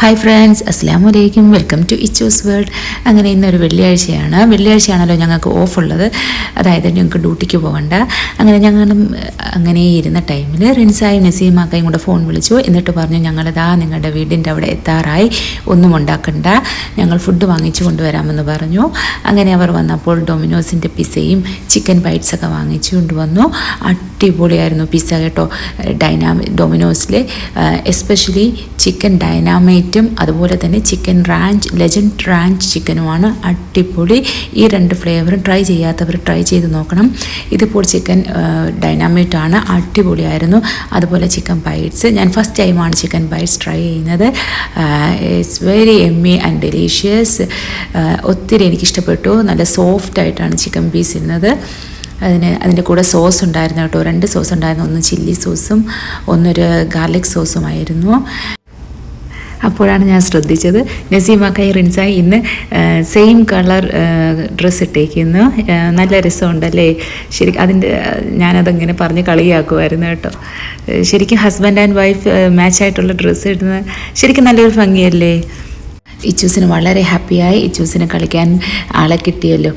Hi friends അസ്സാം വലൈക്കും welcome to Ichu's world അങ്ങനെ ഇന്നൊരു വെള്ളിയാഴ്ചയാണ്. വെള്ളിയാഴ്ചയാണല്ലോ ഞങ്ങൾക്ക് ഓഫ് ഉള്ളത്. അതായത് ഞങ്ങൾക്ക് ഡ്യൂട്ടിക്ക് പോകണ്ട. അങ്ങനെ ഞങ്ങളും അങ്ങനെ ഇരുന്ന ടൈമിൽ റിൻസായും നസീമാക്കയും കൂടെ ഫോൺ വിളിച്ചു. എന്നിട്ട് പറഞ്ഞു ഞങ്ങളിതാ നിങ്ങളുടെ വീടിന്റെ അവിടെ എത്താറായി. ഒന്നും ഉണ്ടാക്കണ്ട. ഞങ്ങൾ ഫുഡ് വാങ്ങിച്ചു കൊണ്ടുവരാമെന്ന് പറഞ്ഞു. അങ്ങനെ അവർ വന്നപ്പോൾ ഡൊമിനോസിന്റെ പിസയും ചിക്കൻ ബൈറ്റ്സ് ഒക്കെ വാങ്ങിച്ചു കൊണ്ടുവന്നു. അടിപൊളിയായിരുന്നു പിസ്സ കേട്ടോ. ഡൈനാമി ഡൊമിനോസിലെ എസ്പെഷ്യലി ചിക്കൻ ഡൈനാമൈറ്റും അതുപോലെ തന്നെ ചിക്കൻ റാഞ്ച് ലെജൻഡ് റാഞ്ച് ചിക്കനുമാണ് അടിപൊളി. ഈ രണ്ട് ഫ്ലേവറും ട്രൈ ചെയ്യാത്തവർ ട്രൈ ചെയ്ത് നോക്കണം. ഇതിപ്പോൾ ചിക്കൻ ഡൈനാമൈറ്റ് ആണ്. അടിപൊളിയായിരുന്നു. അതുപോലെ ചിക്കൻ ബൈറ്റ്സ് ഞാൻ ഫസ്റ്റ് ടൈമാണ് ചിക്കൻ ബൈറ്റ്സ് ട്രൈ ചെയ്യുന്നത്. It's very yummy and delicious ഒത്തിരി എനിക്കിഷ്ടപ്പെട്ടു. നല്ല സോഫ്റ്റ് ആയിട്ടാണ് ചിക്കൻ പീസ് ഇരുന്നത് അതിന് അതിന്റെ കൂടെ സോസ് ഉണ്ടായിരുന്നു കേട്ടോ. രണ്ട് സോസ് ഉണ്ടായിരുന്നു. ഒന്ന് ചില്ലി സോസും ഒന്നൊരു ഗാർലിക് സോസുമായിരുന്നു അപ്പോഴാണ് ഞാൻ ശ്രദ്ധിച്ചത്. കൈ റിൻസായി ഇന്ന് സെയിം കളർ ഡ്രസ്സ് ഇട്ടേക്കുന്നു. നല്ല രസമുണ്ടല്ലേ? ശരി അതിന്റെ ഞാനതങ്ങനെ പറഞ്ഞ് കളിയാക്കുമായിരുന്നു കേട്ടോ. ശരിക്കും ഹസ്ബൻഡ് ആൻഡ് വൈഫ് മാച്ചായിട്ടുള്ള ഡ്രസ്സ് ഇടുന്നത് ശരിക്കും നല്ലൊരു ഭംഗിയല്ലേ? ഇച്ചൂസിന് വളരെ ഹാപ്പിയായി. ഇച്ചൂസിന് കളിക്കാൻ ആളെ കിട്ടിയല്ലോ.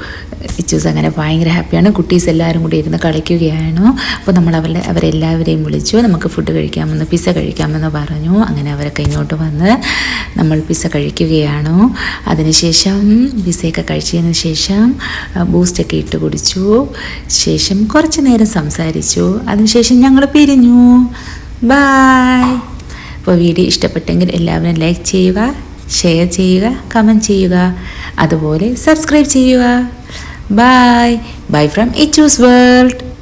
ഇച്ചൂസ് അങ്ങനെ ഭയങ്കര ഹാപ്പിയാണ്. കുട്ടീസ് എല്ലാവരും കൂടി ഇരുന്ന് കളിക്കുകയാണ് അപ്പോൾ നമ്മൾ അവരെ അവരെല്ലാവരെയും വിളിച്ചു. നമുക്ക് ഫുഡ് കഴിക്കാമെന്ന് പിസ്സ കഴിക്കാമെന്ന് പറഞ്ഞു. അങ്ങനെ അവരൊക്കെ ഇങ്ങോട്ട് വന്ന് നമ്മൾ പിസ്സ കഴിക്കുകയാണ്. അതിനുശേഷം പിസ്സയൊക്കെ കഴിച്ചതിന് ശേഷം ബൂസ്റ്റൊക്കെ ഇട്ട് കുടിച്ചു. ശേഷം കുറച്ച് നേരം സംസാരിച്ചു. അതിനുശേഷം ഞങ്ങൾ പിരിഞ്ഞു. ബായ് അപ്പോൾ വീഡിയോ ഇഷ്ടപ്പെട്ടെങ്കിൽ എല്ലാവരും ലൈക്ക് ചെയ്യുക. ഷെയർ ചെയ്യുക കമന്റ് ചെയ്യുക. അതുപോലെ സബ്സ്ക്രൈബ് ചെയ്യുക. ബൈ ബൈ ഫ്രം ഇച്ചൂസ് വേൾഡ്